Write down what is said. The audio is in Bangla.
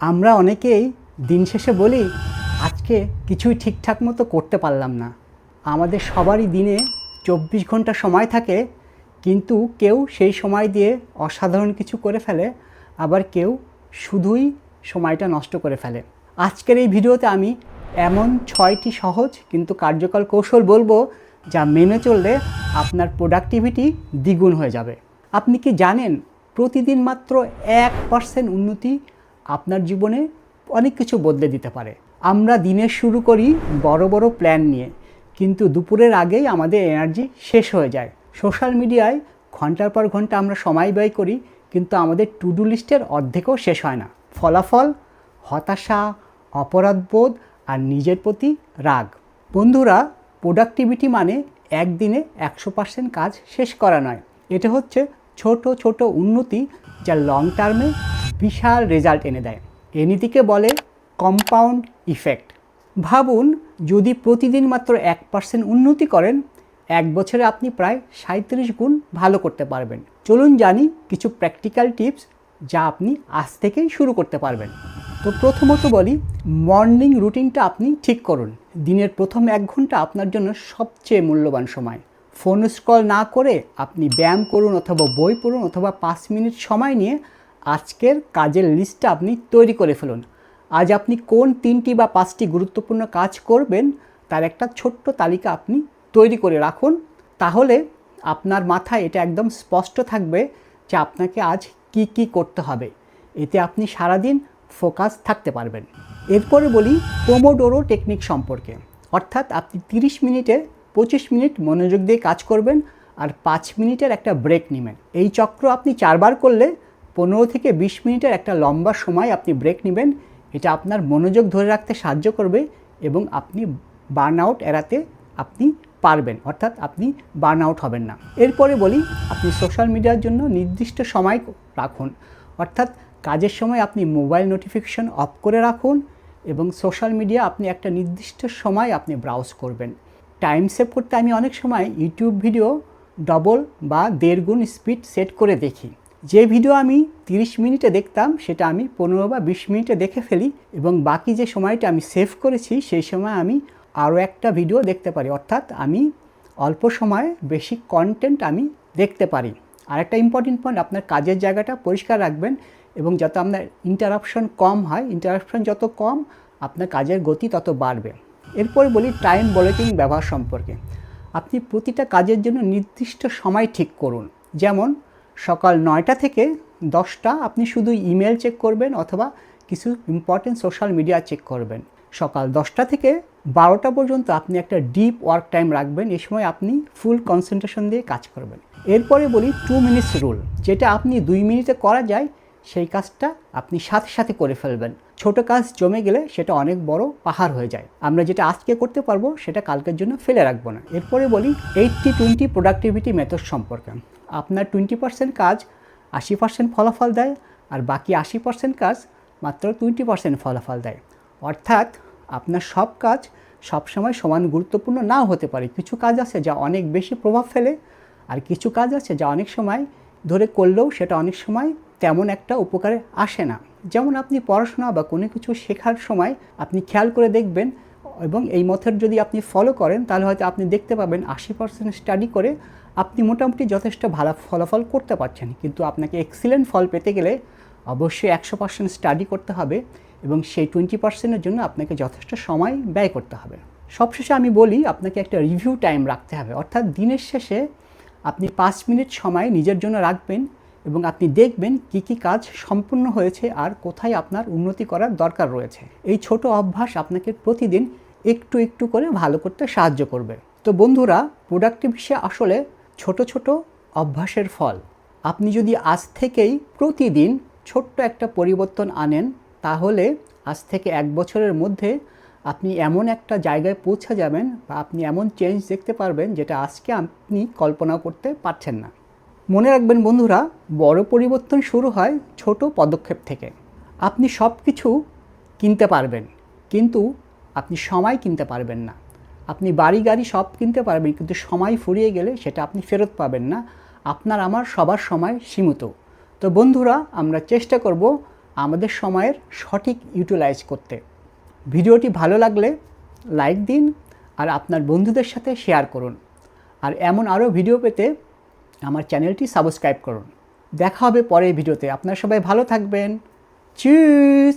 আমরা অনেকেই দিন শেষে বলি, আজকে কিছুই ঠিকঠাক মতো করতে পারলাম না। আমাদের সবারই দিনে চব্বিশ ঘণ্টা সময় থাকে, কিন্তু কেউ সেই সময় দিয়ে অসাধারণ কিছু করে ফেলে, আবার কেউ শুধুই সময়টা নষ্ট করে ফেলে। আজকের এই ভিডিওতে আমি এমন ছয়টি সহজ কিন্তু কার্যকর কৌশল বলব, যা মেনে চললে আপনার প্রোডাক্টিভিটি দ্বিগুণ হয়ে যাবে। আপনি কি জানেন, প্রতিদিন মাত্র এক পার্সেন্ট উন্নতি আপনার জীবনে অনেক কিছু বদলে দিতে পারে। আমরা দিনের শুরু করি বড় বড় প্ল্যান নিয়ে, কিন্তু দুপুরের আগেই আমাদের এনার্জি শেষ হয়ে যায়। সোশ্যাল মিডিয়ায় ঘণ্টার পর ঘণ্টা আমরা সময় ব্যয় করি, কিন্তু আমাদের টু ডু লিস্টের অর্ধেকও শেষ হয় না। ফলাফল, হতাশা অপরাধবোধ আর নিজের প্রতি রাগ। বন্ধুরা প্রোডাক্টিভিটি মানে একদিনে একশো পার্সেন্ট কাজ শেষ করা নয়। এটা হচ্ছে ছোট ছোট উন্নতি যা লং টার্মে বিশাল রেজাল্ট এনে দেয়। এ নীতিকে বলে কম্পাউন্ড ইফেক্ট ভাবুন, যদি প্রতিদিন মাত্র এক পার্সেন্ট উন্নতি করেন, এক বছরে আপনি প্রায় সাঁত্রিশ গুণ ভালো করতে পারবেন। চলুন জানি কিছু প্র্যাকটিক্যাল টিপস যা আপনি আজ থেকেই শুরু করতে পারবেন। তো প্রথমত বলি মর্নিং রুটিনটা আপনি ঠিক করুন। দিনের প্রথম এক ঘণ্টা আপনার জন্য সবচেয়ে মূল্যবান সময়। ফোন স্ক্রল না করে আপনি ব্যায়াম করুন অথবা বই পড়ুন অথবা পাঁচ মিনিট সময় নিয়ে আজকের কাজের লিস্টটা আপনি তৈরি করে ফেলুন। আজ আপনি কোন তিনটি বা পাঁচটি গুরুত্বপূর্ণ কাজ করবেন, তার একটা ছোট্ট তালিকা আপনি তৈরি করে রাখুন। তাহলে আপনার মাথায় এটা একদম স্পষ্ট থাকবে যে আপনাকে আজ কি কি করতে হবে। এতে আপনি সারাদিন ফোকাস থাকতে পারবেন। এরপরে বলি পোমোডোরো টেকনিক সম্পর্কে। অর্থাৎ আপনি 30 মিনিটে পঁচিশ মিনিট মনোযোগ দিয়ে কাজ করবেন আর পাঁচ মিনিটের একটা ব্রেক নেবেন। এই চক্র আপনি চারবার করলে পনেরো থেকে বিশ মিনিটের একটা লম্বা সময় আপনি ব্রেক নেবেন। এটা আপনার মনোযোগ ধরে রাখতে সাহায্য করবে এবং আপনি বার্ন আউট এড়াতে আপনি পারবেন, অর্থাৎ আপনি বার্ন আউট হবেন না। এরপরে বলি, আপনি সোশ্যাল মিডিয়ার জন্য নির্দিষ্ট সময় রাখুন। অর্থাৎ কাজের সময় আপনি মোবাইল নোটিফিকেশন অফ করে রাখুন এবং সোশ্যাল মিডিয়া আপনি একটা নির্দিষ্ট সময় আপনি ব্রাউজ করবেন। টাইম সেভ করতে আমি অনেক সময় ইউটিউব ভিডিও ডবল বা দেড় গুণ স্পিড সেট করে দেখি। যে ভিডিও আমি 30 মিনিটে দেখতাম, সেটা আমি পনেরো বা বিশ মিনিটে দেখে ফেলি এবং বাকি যে সময়টা আমি সেভ করেছি, সেই সময় আমি আরও একটা ভিডিও দেখতে পারি। অর্থাৎ আমি অল্প সময়ে বেশি কন্টেন্ট আমি দেখতে পারি। আর একটা ইম্পর্টেন্ট পয়েন্ট আপনার কাজের জায়গাটা পরিষ্কার রাখবেন এবং যত আপনার ইন্টারাপশন কম হয় ইন্টারাপশন যত কম, আপনার কাজের গতি তত বাড়বে। এরপরে বলি টাইম বলেটিং ব্যবহার সম্পর্কে। আপনি প্রতিটা কাজের জন্য নির্দিষ্ট সময় ঠিক করুন। যেমন সকাল নয়টা থেকে দশটা আপনি শুধু ইমেল চেক করবেন অথবা কিছু ইম্পর্টেন্ট সোশ্যাল মিডিয়া চেক করবেন। সকাল দশটা থেকে বারোটা পর্যন্ত আপনি একটা ডিপ ওয়ার্ক টাইম রাখবেন, এ সময় আপনি ফুল কনসেন্ট্রেশন দিয়ে কাজ করবেন। এরপরে বলি টু মিনিটস রুল যেটা আপনি দুই মিনিটে করা যায় সেই কাজটা আপনি সাথে সাথে করে ফেলবেন। ছোট কাজ জমে গেলে সেটা অনেক বড় পাহাড় হয়ে যায়। আমরা যেটা আজকে করতে পারব সেটা কালকের জন্য ফেলে রাখব না। এরপরে বলি এইটটি টোয়েন্টি প্রোডাক্টিভিটি মেথড সম্পর্কে। আপনার টোয়েন্টি পার্সেন্ট কাজ আশি পার্সেন্ট ফলাফল দেয় আর বাকি আশি পার্সেন্ট কাজ মাত্র টোয়েন্টি পার্সেন্ট ফলাফল দেয়। অর্থাৎ আপনার সব কাজ সবসময় সমান গুরুত্বপূর্ণ নাও হতে পারে। কিছু কাজ আছে যা অনেক বেশি প্রভাব ফেলে আর কিছু কাজ আছে যা অনেক সময় ধরে করলেও সেটা অনেক সময় তেমন একটা উপকারে আসে না। যেমন আপনি পড়াশোনা বা কোনো কিছু শেখার সময় আপনি খেয়াল করে দেখবেন এবং এই মথের যদি আপনি ফলো করেন, তাহলে হয়তো আপনি দেখতে পাবেন আশি পার্সেন্ট স্টাডি করে আপনি মোটামুটি যথেষ্ট ভালো ফলাফল করতে পারছেন। কিন্তু আপনাকে এক্সিলেন্ট ফল পেতে গেলে অবশ্যই একশো পার্সেন্ট স্টাডি করতে হবে এবং সেই টোয়েন্টি পার্সেন্টের জন্য আপনাকে যথেষ্ট সময় ব্যয় করতে হবে। সবশেষে আমি বলি, আপনাকে একটা রিভিউ টাইম রাখতে হবে। অর্থাৎ দিনের শেষে আপনি পাঁচ মিনিট সময় নিজের জন্য রাখবেন। এবং আপনি দেখবেন কি কি কাজ সম্পূর্ণ হয়েছে আর কোথায় আপনার উন্নতি করার দরকার রয়েছে। এই ছোট অভ্যাস আপনাকে প্রতিদিন একটু একটু করে ভালো করতে সাহায্য করবে। তো বন্ধুরা প্রোডাক্টিভ আসলে ছোট ছোট অভ্যাসের ফল। আপনি যদি আজ থেকেই প্রতিদিন ছোট্ট একটা পরিবর্তন আনেন, তাহলে আজ থেকে এক বছরের মধ্যে আপনি এমন একটা জায়গায় পৌঁছে যাবেন বা আপনি এমন চেঞ্জ দেখতে পারবেন যেটা আজকে আপনি কল্পনা করতে পারছেন না। মনে রাখবেন বন্ধুরা, বড় পরিবর্তন শুরু হয় ছোট পদক্ষেপ থেকে। আপনি সব কিছু কিনতে পারবেন, কিন্তু আপনি সময় কিনতে পারবেন না। আপনি বাড়ি গাড়ি সব কিনতে পারবেন, কিন্তু সময় ফুরিয়ে গেলে সেটা আপনি ফেরত পাবেন না। আপনার আমার সবার সময় সীমিত। তো বন্ধুরা, আমরা চেষ্টা করব আমাদের সময়ের সঠিক ইউটিলাইজ করতে। ভিডিওটি ভালো লাগলে লাইক দিন আর আপনার বন্ধুদের সাথে শেয়ার করুন। আর এমন আরও ভিডিও পেতে আমার চ্যানেলটি সাবস্ক্রাইব করুন। দেখা হবে পরের ভিডিওতে। আপনার সবাই ভালো থাকবেন। চিজ